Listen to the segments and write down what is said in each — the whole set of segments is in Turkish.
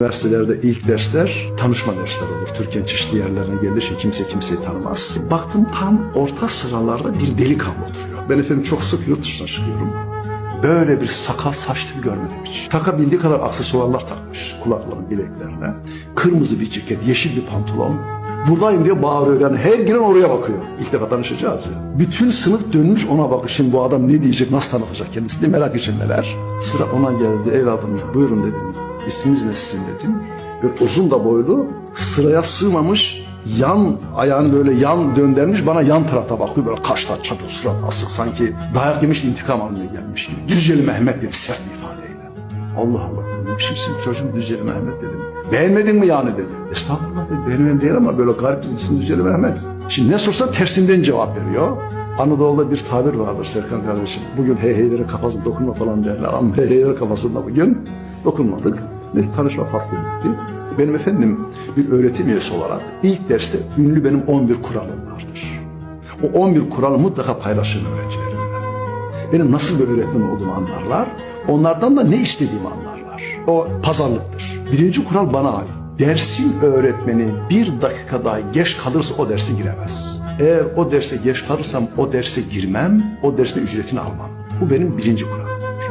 Üniversitelerde ilk dersler tanışma dersleri olur. Türkiye'nin çeşitli yerlerine gelir kimse kimseyi tanımaz. Baktım tam orta sıralarda bir delikanlı oturuyor. Ben efendim çok sık yurt dışına çıkıyorum. Böyle bir sakal saç teli görmedim hiç. Takabildiği kadar aksesuarlar takmış kulaklarının bileklerine. Kırmızı bir ceket, yeşil bir pantolon. Buradayım diye bağırıyor yani her giren oraya bakıyor. İlk defa tanışacağız ya. Bütün sınıf dönmüş ona bakıyor. Şimdi bu adam ne diyecek, nasıl tanıtacak kendisini merak içindeler. Sıra ona geldi evladım buyurun dedim. İsminiz ne sizin dedim. Böyle uzun da boylu sıraya sığmamış yan ayağını böyle yan döndürmüş bana yan tarafta bakıyor böyle kaşlar çatı surat asık sanki dayak yemiş intikam almaya gelmiş gibi. Düzceli Mehmet dedi sert bir ifadeyle. Allah Allah dedim kimsin çocuğum Düzceli Mehmet dedim. Beğenmedin mi yani dedi. Estağfurullah dedi beğenmem değil ama böyle garip bir isim Düzceli Mehmet. Şimdi ne sorsa tersinden cevap veriyor. Anadolu'da bir tabir vardır Serkan kardeşim. Bugün hey heylere kafasına dokunma falan derler ama hey heylere kafasında bugün dokunmadık. Ve tanışma farklı bitti. Benim efendim bir öğretim üyesi olarak ilk derste ünlü benim 11 kuralım vardır. O 11 kuralı mutlaka paylaşırım öğrencilerimle. Benim nasıl bir öğretmen olduğumu anlarlar. Onlardan da ne istediğimi anlarlar. O pazarlıktır. Birinci kural bana ait. Dersin öğretmeni bir dakika daha geç kalırsa o derse giremez. Eğer o derse geç kalırsam o derse girmem, o derste ücretini almam. Bu benim birinci kural.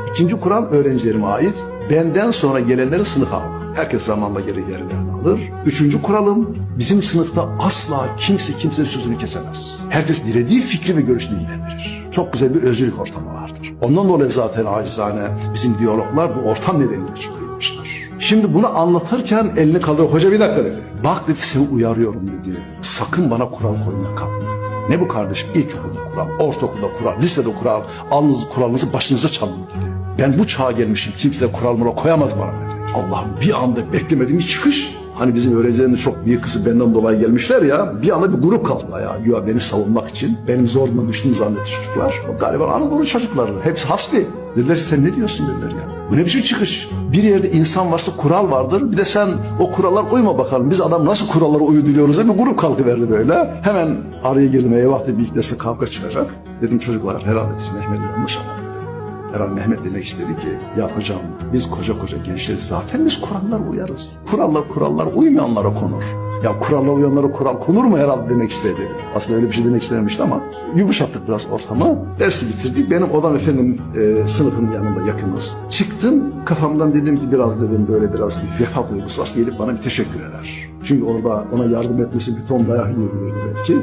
İkinci kural öğrencilerime ait. Benden sonra gelenleri sınıfa almam. Herkes zamanla geri yerlerini alır. Üçüncü kuralım bizim sınıfta asla kimse kimsenin sözünü kesemez. Herkes dilediği fikri ve görüşünü dillendirir. Çok güzel bir özgürlük ortamı vardır. Ondan dolayı zaten acizane bizim diyaloglar bu ortam nedeniyle çıkıyormuşlar. Şimdi bunu anlatırken elini kaldırıp hoca bir dakika dedi. Bak dedi seni uyarıyorum dedi. Sakın bana kural koymaya kalkma. Ne bu kardeşim? İlkokulda kural, ortaokulda kural, lisede kural. Alnınızı kuralınızı başınıza çalın dedi. Ben bu çağa gelmişim. Kimse de kural mural koyamaz bana dedi. Allah'ım bir anda beklemediğim bir çıkış. Hani bizim öğrencilerin çok büyük kısmı benden dolayı gelmişler ya. Bir anda bir grup kaldılar ya. Güya beni savunmak için. Benim zoruma düştüğümü zannetti çocuklar. O galiba Anadolu çocukları. Hepsi hasbi. Dediler sen ne diyorsun dediler ya. Bu ne biçim çıkış? Bir yerde insan varsa kural vardır. Bir de sen o kurallar uyma bakalım. Biz adam nasıl kurallara uyduruyoruz diye bir grup kalkıverdi böyle. Hemen araya girdim. Eyvah dedi bir ilk derste kavga çıkacak. Dedim çocuklar herhalde biz Mehmet'i yanlış anladık. Herhalde Mehmet demek istedi ki ya hocam biz koca koca gençleriz zaten biz kurallara uyarız. Kurallar kurallar uymayanlara konur. Ya kurallara uyanlara kural konur mu herhalde demek istedi. Aslında öyle bir şey demek istememişti ama yumuşattık biraz ortamı. Dersi bitirdik. Benim odam efendim e, sınıfın yanında yakınız. Çıktım kafamdan dedim ki biraz dedim böyle biraz bir vefa duygusu varsa gelip bana bir teşekkür eder. Çünkü orada ona yardım etmesi bir ton dayak yiyebilirdi belki.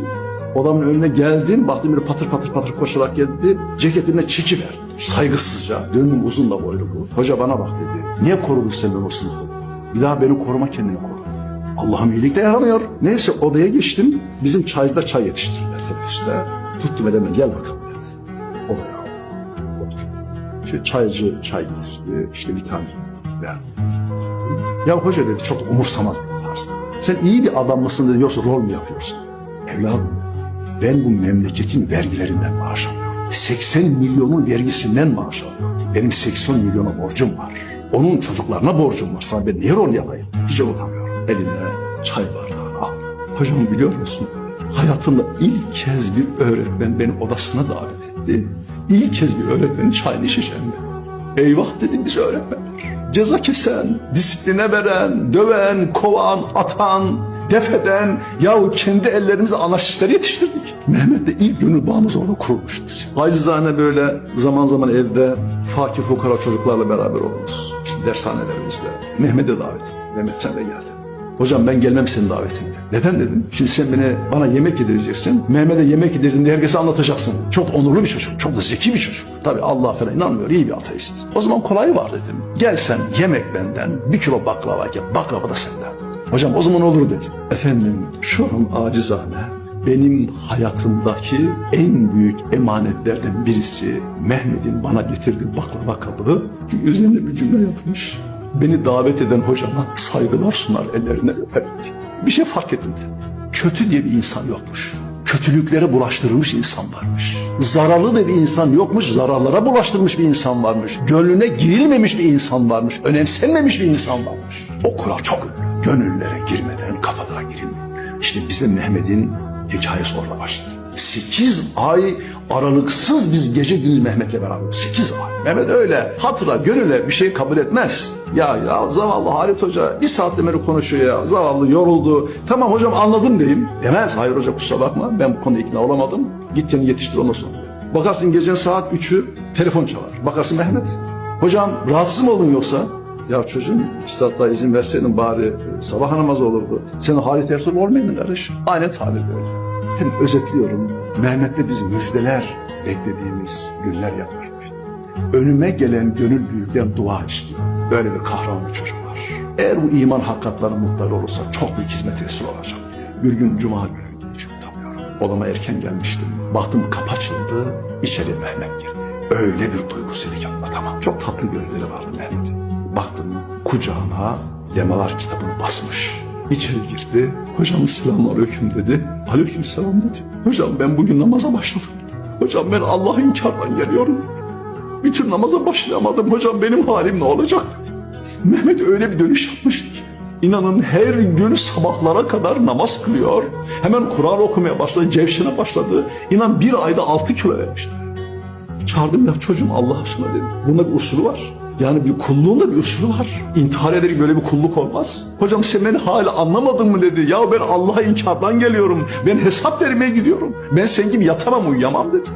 Odamın önüne geldim, baktım böyle patır patır patır koşarak geldi. Ceketine çeki verdi. Saygısızca. Döndüm uzun da boylu bu. Hoca bana bak dedi. Niye korudun sen beni o sınıfta. Bir daha beni koruma kendini koru. Allah'ım iyilik de yaramıyor. Neyse odaya geçtim. Bizim çayda çay yetiştirdiler teneffüste. Tuttum elimden gel bakalım dedi. Odaya. İşte çaycı çay getirdi. İşte vitamin verdi. Ya hoca dedi çok umursamaz bir tarzda. Sen iyi bir adam mısın dedi yoksa rol mü yapıyorsun? Evladım ben bu memleketin vergilerinden maaş alıyorum. 80 milyonun vergisinden maaş alıyorum. Benim 80 milyona borcum var. Onun çocuklarına borcum var. Sana ben niye rol yapayım? Hiç unutamıyorum. Eline çay bardağını al. Hocam biliyor musun? Hayatımda ilk kez bir öğretmen beni odasına davet etti. İlk kez bir öğretmenin çayını şişendi. Eyvah dedim biz öğretmenler. Ceza kesen, disipline veren, döven, kovan, atan, defeden yahu kendi ellerimizle anarşistleri yetiştirdik. Mehmet de ilk gönül bağımız orada kurulmuştu. Acizane böyle zaman zaman evde fakir fukara çocuklarla beraber oluruz. İşte dershanelerimizde. Mehmet'e davet. Mehmet sen de gel. Hocam ben gelmem senin davetinde. Neden dedim? Şimdi sen beni bana yemek yedireceksin. Mehmet'e yemek yedirdin diye herkese anlatacaksın. Çok onurlu bir çocuk. Çok da zeki bir çocuk. Tabii Allah falan inanmıyor. iyi bir ateist. O zaman kolay var dedim. Gel sen yemek benden. Bir kilo baklava gel. Baklava da senden. Hocam o zaman olur dedim. Efendim şu an acizane benim hayatımdaki en büyük emanetlerden birisi Mehmet'in bana getirdiği baklava kabı. Çünkü üzerine bir cümle yatmış. Beni davet eden hocama saygılar sunar ellerine öperek. Bir şey fark ettim. Kötü diye bir insan yokmuş. Kötülüklere bulaştırılmış insan varmış. Zararlı da bir insan yokmuş, zararlara bulaştırmış bir insan varmış. Gönlüne girilmemiş bir insan varmış, önemsenmemiş bir insan varmış. O kural çok önemli. Gönüllere girmeden kafalara girilmiyor. İşte biz de Mehmet'in Hikayesi orada başladı. 8 ay aralıksız biz gece gündüz Mehmet'le beraber. 8 ay. Mehmet öyle hatıra gönüle bir şey kabul etmez. Ya ya zavallı Halit Hoca bir saatte beri konuşuyor ya. Zavallı yoruldu. Tamam hocam anladım diyeyim. Demez. Hayır hoca kusura bakma ben bu konuda ikna olamadım. Git yani yetiştir ondan sonra. Bakarsın gecenin saat 3'ü telefon çalar. Bakarsın Mehmet. Hocam rahatsız mı oldun yoksa? Ya çocuğum daha izin verseydin bari sabah namazı olurdu. Senin Halit Ersoy olmaydın kardeş. Aynen tabir böyle. Hem özetliyorum. Mehmet'le biz müjdeler beklediğimiz günler yaklaşmıştı. Önüme gelen gönül büyükten dua istiyor. Böyle bir kahraman bir çocuk var. Eğer bu iman hakikatlerine mutlaka olursa çok büyük hizmet esir olacak. Bir gün cuma günüydü hiç unutamıyorum. Odama erken gelmiştim. Baktım kapı açıldı. İçeri Mehmet girdi. Öyle bir duygusuyla ki anlatamam. Çok tatlı gözleri vardı Mehmet'in. Baktım kucağına Lemalar kitabını basmış. İçeri girdi. Hocam selamun aleyküm dedi. Aleyküm selam dedi. Hocam ben bugün namaza başladım. Hocam ben Allah'a inkardan geliyorum. Bir tür namaza başlayamadım. Hocam benim halim ne olacak. Mehmet öyle bir dönüş yapmıştı ki. İnanın her gün sabahlara kadar namaz kılıyor. Hemen Kur'an okumaya başladı. Cevşene başladı. İnan bir ayda altı kilo vermişti. Çağırdım ya çocuğum Allah aşkına dedim. Bunda bir usulü var. Yani bir kulluğun da bir usulü var. İntihar ederek böyle bir kulluk olmaz. Hocam sen beni hala anlamadın mı dedi. Ya ben Allah'a inkardan geliyorum. Ben hesap vermeye gidiyorum. Ben senin gibi yatamam uyuyamam dedi.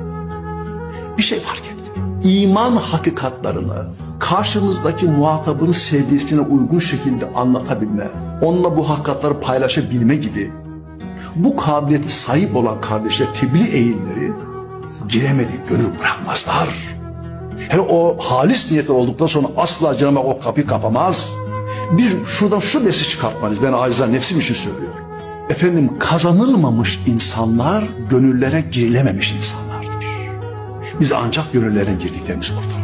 Bir şey fark etti. İman hakikatlarını karşımızdaki muhatabın sevgisine uygun şekilde anlatabilme, onunla bu hakikatleri paylaşabilme gibi bu kabiliyeti sahip olan kardeşler tebliğ eğilimleri giremedik gönül bırakmazlar. Hele o halis niyetler olduktan sonra asla Cenab-ı o kapıyı kapamaz. Biz şuradan şu dersi çıkartmalıyız. Ben acizan nefsim için söylüyorum. Efendim kazanılmamış insanlar gönüllere girilememiş insanlardır. Biz ancak gönüllerin girdiklerimizi kurtarırız.